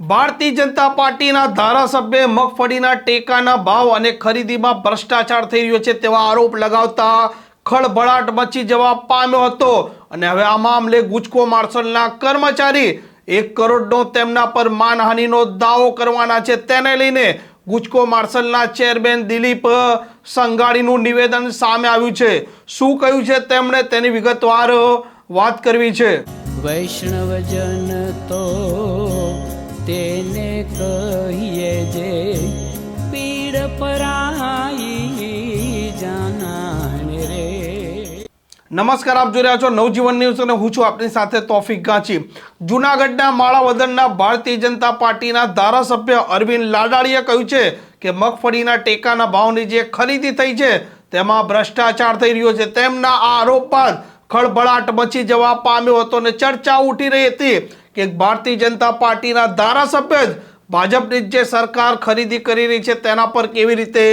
ભારતીય જનતા પાર્ટીના ધારાસભ્ય મગફળીના ટેકાના ભાવ અને ખરીદીમાં ભ્રષ્ટાચાર થઈ રહ્યો છે તેવા આરોપ લગાવતા ખળભળાટ મચી જવા પામ્યો હતો. અને હવે આ મામલે ગુજકો માર્શલના કર્મચારી એક કરોડનો તેમના પર માનહાનિનો દાવો કરવાના છે. તેને લઈને ગુજકો માર્શલના ચેરમેન દિલીપ સંઘાણીનું નિવેદન સામે આવ્યું છે. શું કહ્યું છે તેમણે? તેની વિગતવાર વાત કરવી છે. વૈષ્ણવજન તો તેને કહીએ જે પીડ પરાઈ જાનાને રે. નમસ્કાર, આપ જોઈ રહ્યા છો નવજીવન ન્યૂઝ અને હું છું આપની સાથે તોફિક ગાંચી. જુનાગઢના માળાવદનના ભારતીય જનતા પાર્ટીના ધારાસભ્ય અરવિંદ લાડાણીએ કહ્યું છે કે મગફળીના ટેકાના ભાવની જે ખરીદી થઈ છે, તેમાં ભ્રષ્ટાચાર થઈ રહ્યો છે. તેમના આ આરોપ બાદ ખળભળાટ મચી જવા પામ્યો હતો અને ચર્ચા ઉઠી રહી હતી કે ભારતીય જનતા પાર્ટીના ધારાસભ્ય જ ભાજપની જે સરકાર ખરીદી કરી રહી છે તેના પર કેવી રીતે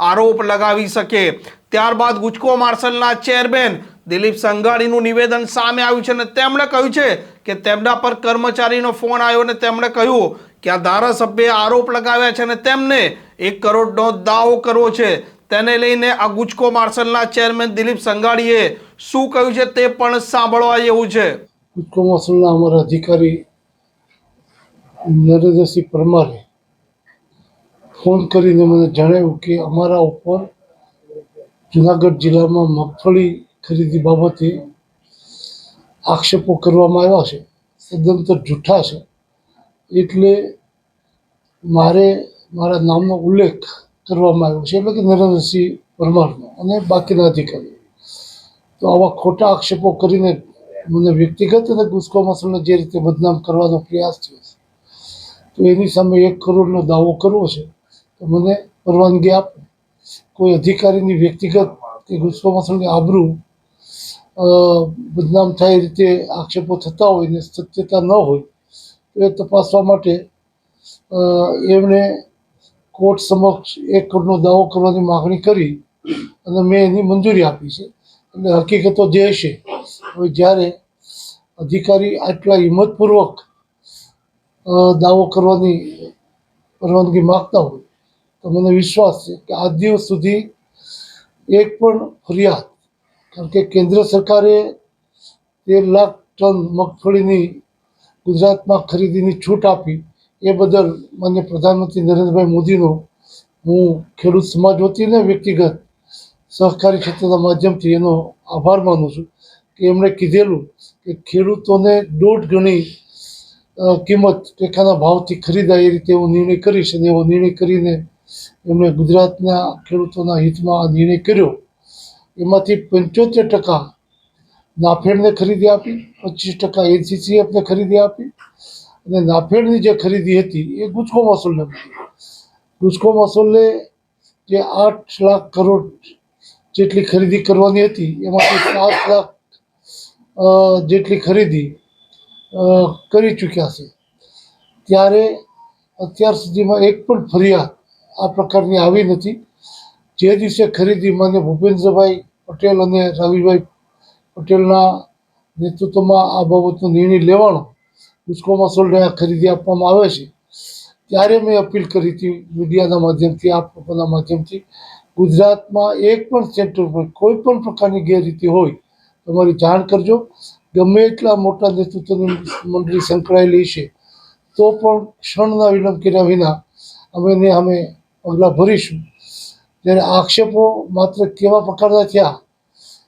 આરોપ લગાવી શકે? ત્યારબાદ ગુજકો માર્શલના ચેરમેન દિલીપ સંઘાણીનું નિવેદન સામે આવ્યું છે અને તેમણે કહ્યું છે કે તેમના પર કર્મચારીનો ફોન આવ્યો અને તેમણે કહ્યું કે આ ધારાસભ્યએ આરોપ લગાવ્યા છે અને તેમને એક કરોડનો દાવો કરવો છે. તેને લઈને આ ગુજકો માર્શલના ચેરમેન દિલીપ સંઘાણીએ શું કહ્યું છે તે પણ સાંભળવા જેવું છે. કુટકો મસલના અમારા અધિકારી નરેન્દ્રસિંહ પરમારે ફોન કરીને મને જણાવ્યું કે અમારા ઉપર જુનાગઢ જિલ્લામાં મગફળી ખરીદી બાબતે આક્ષેપો કરવામાં આવ્યા છે, સદંતર જૂઠા છે. એટલે મારે મારા નામનો ઉલ્લેખ કરવામાં આવ્યો છે, એટલે કે નરેન્દ્રસિંહ પરમારનો અને બાકીના અધિકારીઓ. તો આવા ખોટા આક્ષેપો કરીને મને વ્યક્તિગત અને ગુસ્કો મસલને જે રીતે બદનામ કરવાનો પ્રયાસ થયો છે, તો એની સામે એક કરોડનો દાવો કરવો છે, તો મને પરવાનગી આપો. કોઈ અધિકારીની વ્યક્તિગત કે ગુસ્કો મસલની આબરૂ બદનામ થાય એ રીતે આક્ષેપો થતા હોય ને સત્યતા ન હોય, તો એ તપાસવા માટે એમણે કોર્ટ સમક્ષ એક કરોડનો દાવો કરવાની માગણી કરી અને મેં એની મંજૂરી આપી છે. એટલે હકીકતો જે હશે હવે જ્યારે અધિકારી આટલા હિંમતપૂર્વક દાવો કરવાની પરવાનગી માગતા હોય, તો મને વિશ્વાસ છે કે આ દિવસ સુધી એક પણ ફરિયાદ, કારણ કે કેન્દ્ર સરકારે તેર લાખ ટન મગફળીની ગુજરાતમાં ખરીદીની છૂટ આપી, એ બદલ માન્ય પ્રધાનમંત્રી નરેન્દ્રભાઈ મોદીનો હું ખેડૂત સમાજ વતીને વ્યક્તિગત સહકારી ક્ષેત્રના માધ્યમથી એનો આભાર માનું છું. કે એમણે કીધેલું કે ખેડૂતોને દોઢ ગણી કિંમત ટેકાના ભાવથી ખરીદાય એ રીતે એવો નિર્ણય કરીશ અને એવો નિર્ણય કરીને એમણે ગુજરાતના ખેડૂતોના હિતમાં આ નિર્ણય કર્યો. એમાંથી પંચોતેર ટકા નાફેડને ખરીદી આપી, પચીસ ટકા એનસીસીએફને ખરીદી આપી અને નાફેડની જે ખરીદી હતી એ ગુજકો મસૂલને ગુજકો મસૂલે જે આઠ લાખ કરોડ જેટલી ખરીદી કરવાની હતી, એમાંથી સાત લાખ જેટલી ખરીદી કરી ચૂક્યા છે. ત્યારે અત્યાર સુધીમાં એક પણ ફરિયાદ આ પ્રકારની આવી નથી. જે દિવસે ખરીદી માન્ય ભૂપેન્દ્રભાઈ પટેલ અને રવિભાઈ પટેલના નેતૃત્વમાં આ બાબતનો નિર્ણય લેવાનો ગુસ્કોમાં આ ખરીદી આપવામાં આવે છે, ત્યારે મેં અપીલ કરી હતી મીડિયાના માધ્યમથી, આપ લોકોના માધ્યમથી. ગુજરાતમાં એક પણ સેન્ટર પર કોઈ પણ પ્રકારની ગેરરીતિ હોય તમારી જાણ કરજો. ગમે એટલા મોટા નેતૃત્વની મંડળી સંકળાયેલી છે, તો પણ ક્ષણના વિલંબ કર્યા વિના અમે ને અમે પગલાં ભરીશું. જ્યારે આક્ષેપો માત્ર કેવા પ્રકારના થયા,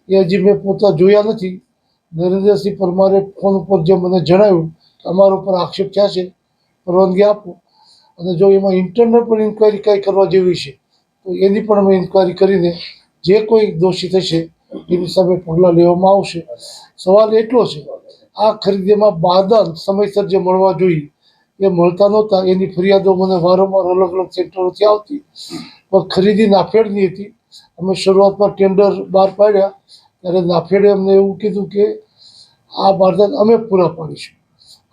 એ હજી મેં પોતા જોયા નથી. નરેન્દ્રસિંહ પરમારે ફોન ઉપર જે મને જણાવ્યું કે અમારા ઉપર આક્ષેપ થયા છે, પરવાનગી આપો. અને જો એમાં ઇન્ટરનલ પણ ઇન્કવાયરી કાંઈ કરવા જેવી છે, તો એની પણ અમે ઇન્કવાયરી કરીને જે કોઈ દોષી થશે એની સામે પગલાં લેવામાં આવશે. સવાલ એટલો છે, આ ખરીદીમાં બાદાન સમયસર જે મળવા જોઈએ, એ મળતા નહોતા, એની ફરિયાદો મને વારંવાર અલગ અલગ સેક્ટરોથી આવતી. પણ ખરીદી નાફેડની હતી. અમે શરૂઆતમાં ટેન્ડર બહાર પાડ્યા, ત્યારે નાફેડે અમને એવું કીધું કે આ બારદાન અમે પૂરા પાડીશું.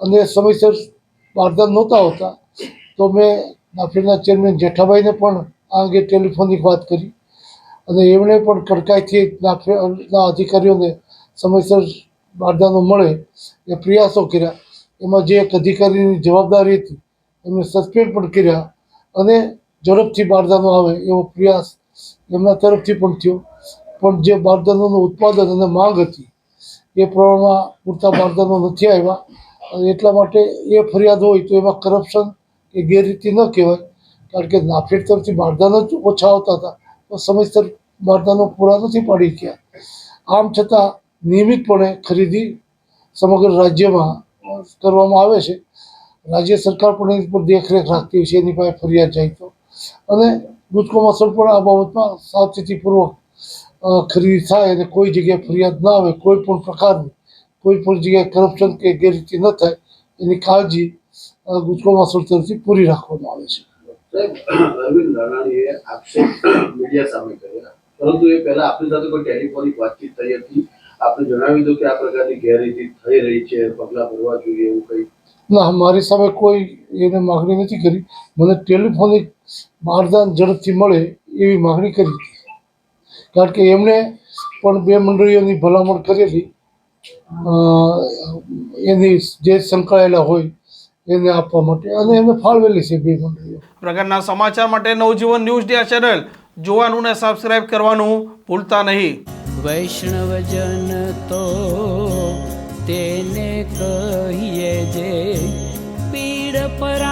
અને સમયસર બારદાન નહોતા હોતા, તો મેં નાફેડના ચેરમેન જેઠાભાઈને પણ આ અંગે ટેલિફોનિક વાત કરી. અને એમણે પણ કડકાઈથી અધિકારીઓને સમયસર બારદાનો મળે એ પ્રયાસો કર્યા. એમાં જે એક અધિકારીની જવાબદારી હતી, એમને સસ્પેન્ડ પણ કર્યા અને ઝડપથી બારદાનો આવે એવો પ્રયાસ એમના તરફથી પણ થયો. પણ જે બારદાનોનું ઉત્પાદન અને માંગ હતી, એ પ્રમાણમાં પૂરતા બારદાનો નથી આવ્યા. અને એટલા માટે એ ફરિયાદ હોય તો એમાં કરપ્શન કે ગેરરીતિ ન કહેવાય, કારણ કે નાફેડ તરફથી બારદાનો જ ઓછા આવતા હતા. સમયસર બારદાનો પૂરા નથી પાડી ગયા. આમ છતાં નિયમિતપણે ખરીદી સમગ્ર રાજ્યમાં કરવામાં આવે છે. રાજ્ય સરકાર પણ એની પર દેખરેખ રાખતી હોય છે એની પાસે ફરિયાદ જાય તો. અને ગુજકોમાસોલ પણ આ બાબતમાં સાવચેતીપૂર્વક ખરીદી થાય અને કોઈ જગ્યાએ ફરિયાદ ના આવે કોઈ પણ પ્રકારની કોઈ પણ જગ્યાએ કરપ્શન કે ગેરરીતિ ન થાય એની કાળજી અ, ગુજકોમાસોલ તરફથી પૂરી રાખવામાં આવે છે. અરવિંદ રાણાણીએ આક્ષેપ મીડિયા સામે કર્યા. પરંતુ એ પહેલા આપણી સાથે કોઈ ટેલિફોનિક વાતચીત થઈ હતી? આપણે જણાવી દો કે આ પ્રકારની ગેરરીતિ થઈ રહી છે, પગલાં ભરવા જોઈએ એવું કંઈ? ના, મારી સામે કોઈ એને માગણી નથી કરી. મને ટેલિફોનિક મારદાન ઝડપથી મળે એવી માગણી કરી. કારણ કે એમણે પણ બે મંડળીઓની ભલામણ કરેલી. હતી એની જે સંકળાયેલા હોય એને આપવા માટે અને એને ફાળવેલી છે બે મંડળીઓ. પ્રકારના સમાચાર માટે નવજીવન ન્યૂઝ ડે ચેનલ. જોવાનું ને સબસ્ક્રાઇબ કરવાનું ભૂલતા નહીં. વૈષ્ણવજન તો તેને કહીએ જે પીડ પર